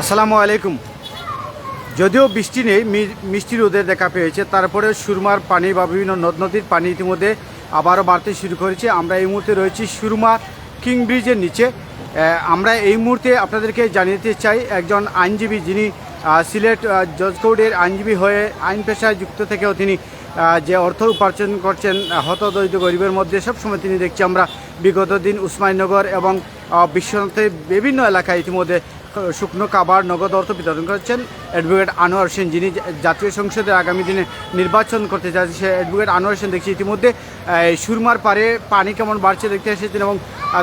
আসসালামু আলাইকুম। যদিও বৃষ্টি নেই মিষ্টি রোদের দেখা পেয়েছে। তারপরে সুরমার পানি বা বিভিন্ন নদ নদীর পানি ইতিমধ্যে আবারও বাড়তে শুরু করেছে। আমরা এই মুহূর্তে রয়েছি সুরমা কিং ব্রিজের নিচে। আমরা এই মুহূর্তে আপনাদেরকে জানিয়ে চাই একজন আইনজীবী যিনি সিলেট আহ, জজ কোর্টের আইনজীবী হয়ে আইন পেশায় যুক্ত থেকেও তিনি যে অর্থ উপার্জন করছেন হতদরিদ্র গরিবের মধ্যে সবসময় তিনি দেখছি আমরা। বিগত দিন উসমানীনগর এবং আহ, বিশ্বনাথের বিভিন্ন এলাকায় ইতিমধ্যে শুকনো কাবার নগদ অর্থ বিতরণ করছেন অ্যাডভোকেট আনোয়ার হোসেন যিনি জাতীয় সংসদে আগামী দিনে নির্বাচন করতে যাচ্ছে সে অ্যাডভোকেট আনোয়ার হোসেন দেখছি ইতিমধ্যে সুরমার পারে পানি কেমন বাড়ছে দেখতে এসেছেন এবং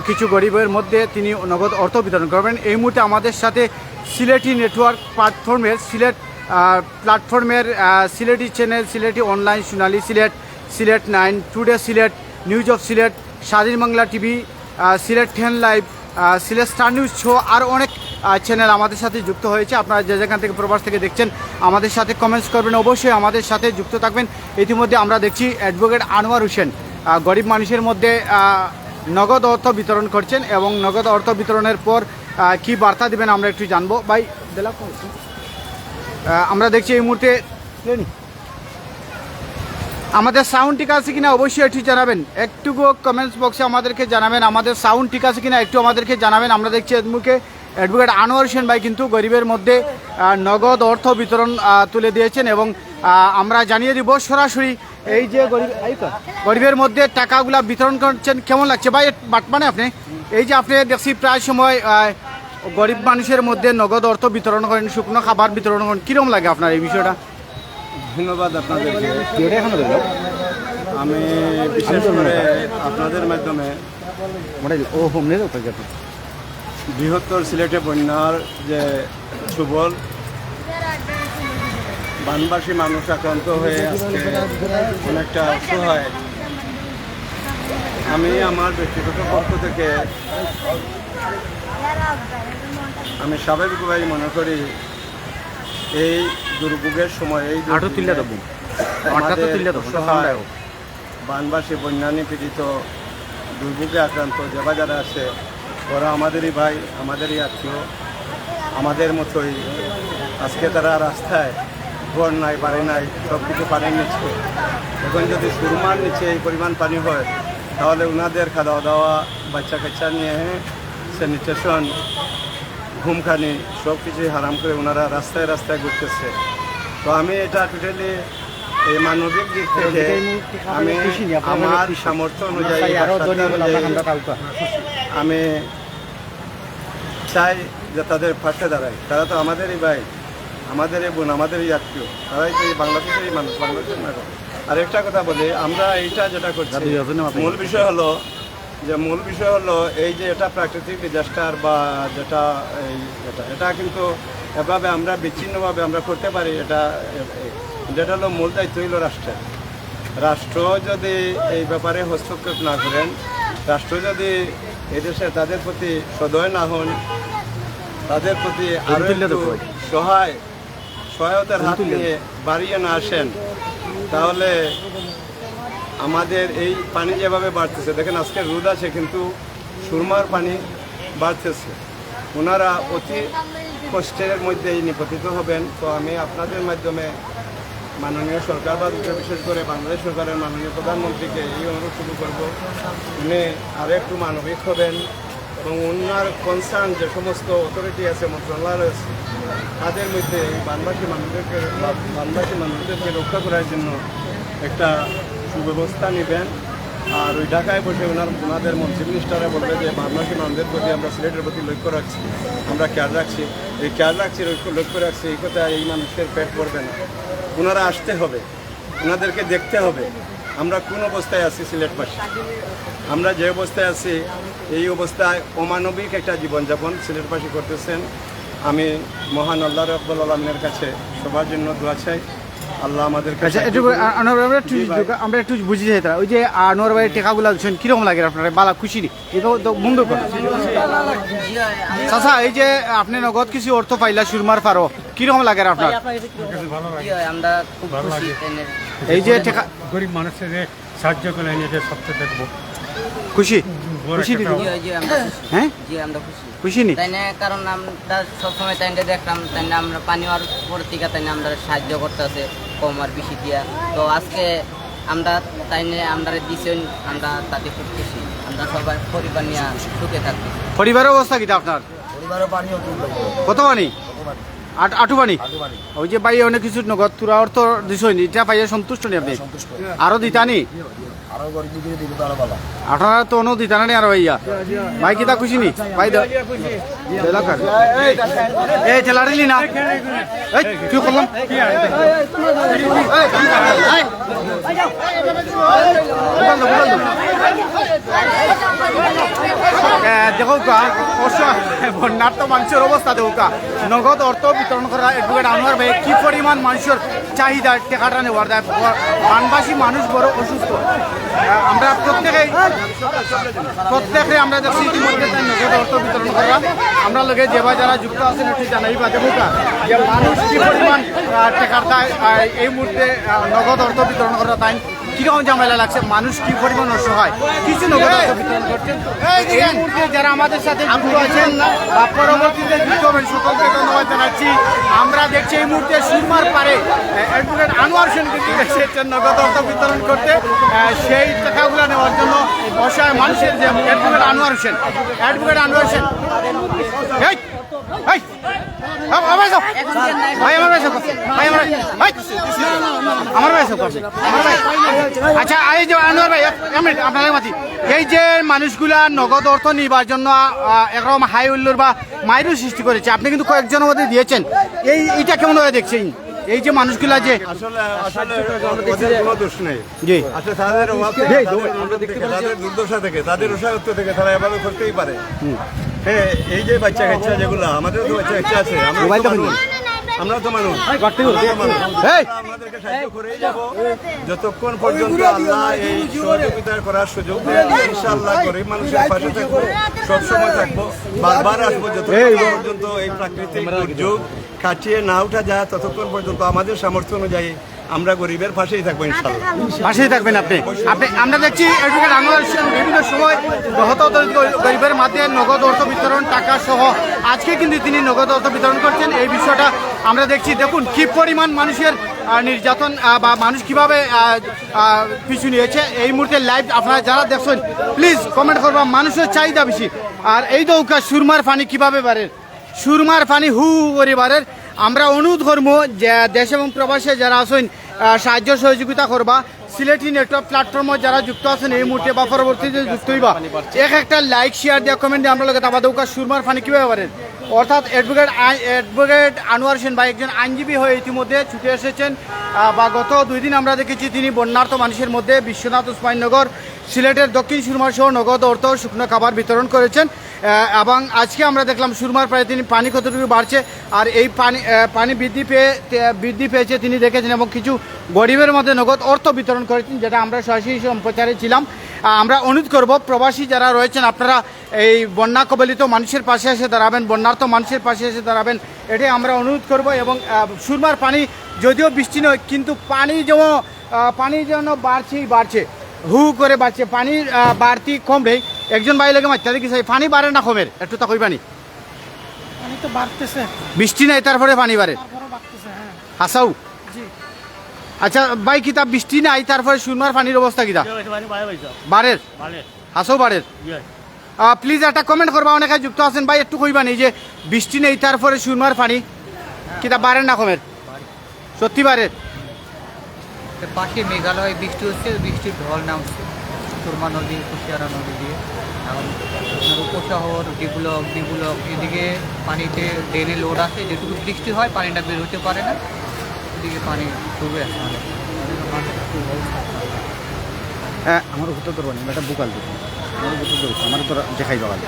কিছু গরিবের মধ্যে তিনি নগদ অর্থ বিতরণ করবেন। এই মুহূর্তে আমাদের সাথে সিলেটি নেটওয়ার্ক প্ল্যাটফর্মের সিলেট প্ল্যাটফর্মের Sylheti channel Sylheti online Sonali Sylhet Sylhet nine today Sylhet news of Sylhet Swadhin Bangla TV Sylhet ten live Sylhet star news show আর অনেক চ্যানেল আমাদের সাথে যুক্ত হয়েছে। আপনারা যে যেখান থেকে প্রবাস থেকে দেখছেন, আমাদের সাথে কমেন্টস করবেন। অবশ্যই আমাদের সাথে যুক্ত থাকবেন। ইতিমধ্যে আমরা দেখছি অ্যাডভোকেট আনোয়ার হোসেন গরিব মানুষের মধ্যে নগদ অর্থ বিতরণ করছেন এবং নগদ অর্থ বিতরণের পর কি বার্তা দিবেন আমরা একটু জানব। দিলা আমরা দেখছি এই মুহূর্তে। আমাদের সাউন্ড ঠিক আছে কিনা অবশ্যই একটু জানাবেন। একটু কমেন্টস বক্সে আমাদেরকে জানাবেন। আমাদের সাউন্ড ঠিক আছে কিনা একটু আমাদেরকে জানাবেন। আমরা দেখছি মুখে অ্যাডভোকেট আনোয়ার হোসেন ভাই কিন্তু গরিবের মধ্যে নগদ অর্থ বিতরণ তুলে দিয়েছেন এবং আমরা জানিয়ে দিব সরাসরি এই যে গরিব গরিবের মধ্যে টাকাগুলা বিতরণ করছেন। কেমন লাগছে? ভাই বাটমানে আপনি, এই যে আপনি দেখছি প্রায় সময় গরিব মানুষের মধ্যে নগদ অর্থ বিতরণ করেন, শুকনো খাবার বিতরণ করেন কীরকম লাগে আপনার এই বিষয়টা? ধন্যবাদ আপনাদেরকে। আমি বিশেষ করে আপনাদের মাধ্যমে ও হোম বৃহত্তর সিলেটে বন্যার যে সুবল বানবাসী মানুষ আক্রান্ত হয়ে আজকে অনেকটা অসহায় আমি আমার ব্যক্তিগত পক্ষ থেকে আমি স্বাভাবিকভাবেই মনে করি এই দুর্ভোগের সময় এই বানবাসী বন্যানি পীড়িত দুর্ভোগে আক্রান্ত যারা যারা আছে ওরা আমাদেরই ভাই আমাদেরই আত্মীয় আমাদের মতোই। আজকে তারা রাস্তায় ঘর নাই বাড়ি নাই সব কিছু পানির নিচ্ছে এখন যদি সুরমার নিচে এই পরিমাণ পানি হয় তাহলে ওনাদের খাওয়া দাওয়া বাচ্চা কাচ্চা নিয়ে স্যানিটেশন ঘুমখানি সব কিছুই হারাম করে ওনারা রাস্তায় রাস্তায় ঘুরতেছে। তো আমি এটা টোটালি এই মানবিক দিক থেকে আমি আমার সামর্থ্য অনুযায়ী আমি চাই যে তাদের পাশে দাঁড়ায়। তারা তো আমাদেরই ভাই আমাদেরই বোন আমাদেরই আত্মীয়। তারাই তো এই বাংলাদেশেরই মানুষ বাংলাদেশের নাগরিক। আর একটা কথা বলি আমরা এইটা যেটা করছি মূল বিষয় হলো যে মূল বিষয় হলো এই যে এটা প্রাকৃতিক ডিজাস্টার বা যেটা এই এটা এটা কিন্তু এভাবে আমরা বিচ্ছিন্নভাবে আমরা করতে পারি এটা যেটা হলো মূল দায়িত্ব হইল রাষ্ট্রের রাষ্ট্র যদি এই ব্যাপারে হস্তক্ষেপ না করেন রাষ্ট্র যদি এদেশে তাদের প্রতি সদয় না হন তাদের প্রতি আরও সহায় সহায়তার হাত নিয়ে বাড়িয়ে না আসেন তাহলে আমাদের এই পানি যেভাবে বাড়তেছে, দেখেন আজকে রোদ আছে কিন্তু সুরমার পানি বাড়তেছে। ওনারা অতি কষ্টের মধ্যে এই নিপতিত হবেন। তো আমি আপনাদের মাধ্যমে মাননীয় সরকার বা বিশেষ করে বাংলাদেশ সরকারের মাননীয় প্রধানমন্ত্রীকে এই অনুরোধ শুরু করব। উনি আরও একটু মানবিক হবেন এবং ওনার কনসার্ন যে সমস্ত অথরিটি আছে, মন্ত্রণালয় রয়েছে, তাদের মধ্যে এই বানবাসী মানুষদেরকে বানবাসী মানুষদেরকে রক্ষা করার জন্য একটা সুব্যবস্থা নেবেন। আর ওই ঢাকায় বসে ওনার ওনাদের মন্ত্রী মিনিস্টারে বলবে যে বাংলাদেশি মানুষদের প্রতি আমরা সিলেটের প্রতি লক্ষ্য রাখছি, আমরা খেয়াল রাখছি। এই খেয়াল রাখছি, লক্ষ্য রাখছি, এই কথা এই মানুষের পেট পড়বে না। ওনারা আসতে হবে, ওনাদেরকে দেখতে হবে। আমরা কোন অবস্থায় আছি সিলেটবাসী? আমরা যে অবস্থায় আছি, এই অবস্থায় অমানবিক একটা জীবনযাপন সিলেটবাসী করতেছেন। আমি মহান আল্লাহ রব্বুল আলমের কাছে সবার জন্য দোয়া চাই। আল্লাহ আচ্ছা একটু আনোয়ার ভাই, আমরা একটু বুঝি যাই ওই যে আনোয়ার ভাইয়ের টেকাগুলো দিচ্ছেন কীরকম লাগে আপনার? বালা খুশি নি? এটা তো বন্ধ করে। চাচা এই যে আপনি নগদ কিছু অর্থ পাইলা সুরমার পারো কীরকম লাগে আপনার? কি আমরা খুব খুশি এনে। এই যে গরিব মানুষের সাহায্য করলেন এটা সবচেয়ে দেখব। খুশি? হ্যাঁ? খুশি। খুশি নি? তাই না? কারণ আমরা সবসময় তাই দেখতাম তাই না আমরা পানি পর থেকে তাই না আমরা সাহায্য করতেছে। কম আর বেশি দিয়া। তো আজকে আমরা তাই নিয়ে আমরা দিছেন আমরা তাতে খুব খুশি আমরা সবাই পরিবার নিয়ে সুখে থাকব। পরিবারের অবস্থা কিটা আপনার? কত পানি? আট- আটু পানি? ওই যে ভাই অনেক কিছু নগদ তুরা অর্থ দিছই এটা পাইয়ে সন্তুষ্ট নি আপনি? সন্তুষ্ট। আরও দিতানি? দিলে তো অনু দিতানি নি আরও ভাইয়া ভাই কিতা খুশি নি ভাই এলাকার এই ঠেলারিলি না তুই করলাম দাও। এ, দেখো কা অবশ্য বন্যার্থ মানুষের অবস্থা দেখো কা নগদ অর্থ বিতরণ করা এডভোকেট আনোয়ার ভাই কি পরিমাণ মানুষের চাহিদা টেকাটা নেওয়ার দেয়? বানবাসী মানুষ বড় অসুস্থ। আমরা প্রত্যেকেই প্রত্যেকে আমরা দেখছি ইতিমধ্যে তাই নগদ অর্থ বিতরণ করা আমরা লগে যেবা যারা যুক্ত আছেন একটু জানাই বা দেখো যে মানুষ কি পরিমাণ টেকার দেয়? এই মুহূর্তে নগদ অর্থ বিতরণ করা তাই কীরকম ঝামেলা লাগছে? মানুষ কি পরিমাণ অসহায় কিছু যারা আমাদের সাথে যুক্ত আছেন বা পরবর্তীতে যুক্ত হবেন সকলকে ধন্যবাদ জানাচ্ছি। আমরা দেখছি এই মুহূর্তে সুরমার পারে অ্যাডভোকেট আনোয়ার সেন কিন্তু এসেছেন নগদ অর্থ বিতরণ করতে। সেই টাকাগুলো নেওয়ার জন্য অসহায় মানুষের যে অ্যাডভোকেট আনোয়ার হোসেন অ্যাডভোকেট আনোয়ার হোসেন আমার ভাই সব। আচ্ছা এই যে আনোয়ার ভাই এক এক মিনিট আপনাদের মাতি এই যে মানুষগুলা নগদ অর্থ নিবার জন্য একরকম হাই উল্লুর বা মাইরও সৃষ্টি করেছে আপনি কিন্তু কয়েকজনের মধ্যে দিয়েছেন। এই এটা কেমন ভাবে দেখছেন এই যে মানুষগুলা যে আসলে আসলে কোনো দোষ নেই। জি। আসলে তাদের দুর্দশা থেকে তাদের থেকে তারা এভাবে করতেই পারে। হ্যাঁ এই যে বাচ্চা কাচ্চা যেগুলো আমাদের তো বাচ্চা কাচ্চা আছে আমরা তো। মানুষ। আমরা তো মানুষ। আমরা তো মানুষ। এই! আমরা আমাদেরকে সাহায্য করেই যাব। যতক্ষণ পর্যন্ত আল্লাহ এই সহযোগিতা করার সুযোগ দেয় ইনশাআল্লাহ গরিব মানুষের পাশে থাকব সবসময় থাকব বারবার আসব যতক্ষণ পর্যন্ত এই প্রাকৃতিক দুর্যোগ কাটিয়ে না উঠা যায় ততক্ষণ পর্যন্ত আমাদের সামর্থ্য অনুযায়ী আমরা গরিবের পাশেই থাকব পাশেই থাকবেন আপনি। আপনি আমরা দেখছি এডভোকেট আনোয়ার হোসেন বিভিন্ন সময় গরিবের মাধ্যমে নগদ অর্থ বিতরণ টাকা সহ আজকে কিন্তু তিনি নগদ অর্থ বিতরণ করছেন। এই বিষয়টা আমরা দেখছি। দেখুন কি পরিমাণ মানুষের নির্যাতন বা মানুষ কীভাবে পিছু নিয়েছে। এই মুহূর্তে লাইভ আপনারা যারা দেখছেন প্লিজ কমেন্ট করবা। মানুষের চাহিদা বেশি। আর এই দৌকা সুরমার পানি কীভাবে বাড়ে? সুরমার পানি হু পরিবারের আমরা অনুরোধ করব যে দেশ এবং প্রবাসে যারা আছেন সাহায্য সহযোগিতা করবা। সিলেটি নেটওয়ার্ক প্ল্যাটফর্মে যারা যুক্ত আছেন, এই মুহূর্তে বা পরবর্তীতে যুক্ত হইবা। এক একটা লাইক শেয়ার দেওয়া কমেন্ট দিয়ে, আমরা লোক আবাদ সুরমার ফানি কীভাবে পারেন? অর্থাৎ অ্যাডভোকেট অ্যাডভোকেট আনোয়ার হোসেন বা একজন আইনজীবী হয়ে ইতিমধ্যে ছুটে এসেছেন। বা গত দুই দিন আমরা দেখেছি তিনি বন্যার্থ মানুষের মধ্যে বিশ্বনাথ উসমাইনগর সিলেটের দক্ষিণ সুরমার সহ নগদ অর্থ শুকনো খাবার বিতরণ করেছেন। এবং আজকে আমরা দেখলাম সুরমার প্রায় তিনি পানি কতটুকু বাড়ছে আর এই পানি পানি বৃদ্ধি পেয়ে বৃদ্ধি পেয়েছে তিনি দেখেছেন এবং কিছু গরিবের মধ্যে নগদ অর্থ বিতরণ করেছেন, যেটা আমরা সরাসরি সম্প্রচারে ছিলাম। আমরা অনুরোধ করব প্রবাসী যারা রয়েছেন আপনারা এই বন্যা কবলিত মানুষের পাশে এসে দাঁড়াবেন বন্যার্থ মানুষের পাশে এসে দাঁড়াবেন এটাই আমরা অনুরোধ করব এবং সুরমার পানি যদিও বৃষ্টি নয় কিন্তু পানি যেমন পানি যেন বাড়ছেই বাড়ছে। হু করে বাড়ছে। আহ, বাড়তি কমবে একজন ভাই লাগে মাত্রা দেখি সেই পানি বাড়ে না কমের? একটু তা কইবানি পানি। তো বাড়তেছে। বৃষ্টি নাই তারপরে পানি বাড়ে। তারপরে আচ্ছা ভাই কিতা বৃষ্টি নাই? তারপরে সুরমার পানির অবস্থা কিতা বারের? ভালে হাসাও বাড়ের ইয়ে। প্লিজ একটা কমেন্ট করবা অনেকে যুক্ত আছেন। ভাই একটু কইবানি যে বৃষ্টি নেই তারপরে সুরমার পানি? কিতা বারের না কমের? সত্যি বাড়ের পাশে মেঘালয় বৃষ্টি হচ্ছে বৃষ্টির ঢল নামছে। সুরমা নদী কুশিয়ারা নদী দিয়ে। উপশহর ডিবুলক ডিবুলক এদিকে পানিতে ডেলি লোড আছে যেটুকু বৃষ্টি হয় পানিটা বের হতে পারে না। এদিকে পানি খুবই খুব হ্যাঁ আমার উত্তর তোর না একটা বুকাল দিত আমার উত্তর তোর আমার তো দেখাই বাগাল।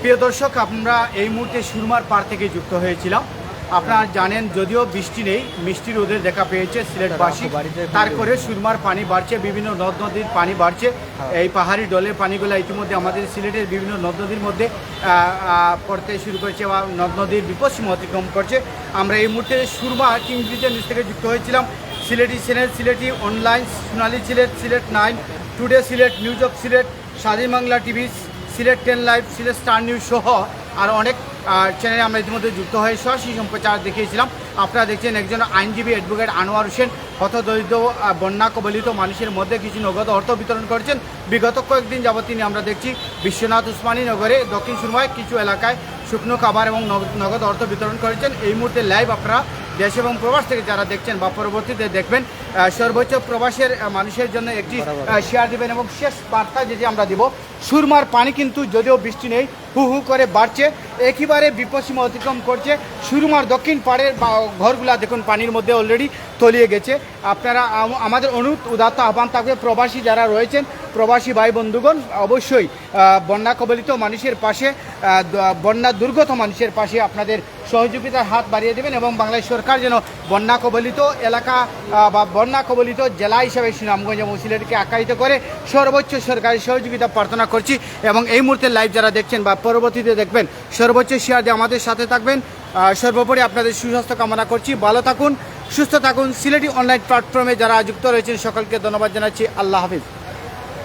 প্রিয় দর্শক, আমরা এই মুহূর্তে সুরমার পার থেকে যুক্ত হয়েছিলাম। আপনারা জানেন যদিও বৃষ্টি নেই মিষ্টি রোদের দেখা পেয়েছে সিলেটবাসী। তারপরে সুরমার পানি বাড়ছে বিভিন্ন নদ নদীর পানি বাড়ছে। এই পাহাড়ি ডলের পানিগুলো ইতিমধ্যে আমাদের সিলেটের বিভিন্ন নদ নদীর মধ্যে পড়তে শুরু করেছে বা নদ নদীর বিপদ সীমা অতিক্রম করছে। আমরা এই মুহূর্তে সুরমা কিং ব্রিজের নিচ থেকে যুক্ত হয়েছিলাম। Sylheti channel Sylheti online Sonali Sylhet Sylhet nine today Sylhet news of Sylhet Swadhin Bangla TV Sylhet ten live Sylhet star news সহ আর অনেক চ্যানেলে আমরা ইতিমধ্যে যুক্ত হয়ে সরাসরি সম্প্রচার দেখিয়েছিলাম। আপনারা দেখছেন একজন আইনজীবী অ্যাডভোকেট আনোয়ার হোসেন। হতদরিদ্র দরিদ্র বন্যা কবলিত মানুষের মধ্যে কিছু নগদ অর্থ বিতরণ করেছেন। বিগত কয়েকদিন যাবৎ তিনি আমরা দেখছি বিশ্বনাথ উসমানী নগরে দক্ষিণ সুরমায় কিছু এলাকায় শুকনো খাবার এবং নগদ অর্থ বিতরণ করেছেন। এই মুহূর্তে লাইভ আপনারা দেশ এবং প্রবাস থেকে যারা দেখছেন বা পরবর্তীতে দেখবেন সর্বোচ্চ প্রবাসের মানুষের জন্য একটি শেয়ার দিবেন এবং শেষ বার্তা যেটি আমরা দিব সুরমার পানি কিন্তু যদিও বৃষ্টি নেই হু হু করে বাড়ছে একেবারে বিপদসীমা অতিক্রম করছে সুরমার দক্ষিণ পাড়ের ঘরগুলা দেখুন পানির মধ্যে অলরেডি তলিয়ে গেছে। আপনারা আমাদের অনুরোধ উদাত্ত আহ্বান থাকবে প্রবাসী যারা রয়েছেন প্রবাসী ভাই বন্ধুগণ, অবশ্যই বন্যা কবলিত মানুষের পাশে বন্যা দুর্গত মানুষের পাশে আপনাদের সহযোগিতার হাত বাড়িয়ে দেবেন এবং বাংলাদেশ সরকার যেন বন্যা কবলিত এলাকা বা বন্যা কবলিত জেলা হিসেবে সুনামগঞ্জ এবং সিলেটকে আখ্যায়িত করে সর্বোচ্চ সরকারি সহযোগিতা প্রার্থনা করছি এবং এই মুহূর্তে লাইভ যারা দেখছেন বা পরবর্তীতে দেখবেন, সর্বোচ্চ শেয়ার দিয়ে আমাদের সাথে থাকবেন। সর্বোপরি আপনাদের সুস্বাস্থ্য কামনা করছি, ভালো থাকুন, সুস্থ থাকুন। সিলেটি অনলাইন প্ল্যাটফর্মে যারা যুক্ত রয়েছেন, সকলকে ধন্যবাদ জানাচ্ছি। আল্লাহ হাফিজ।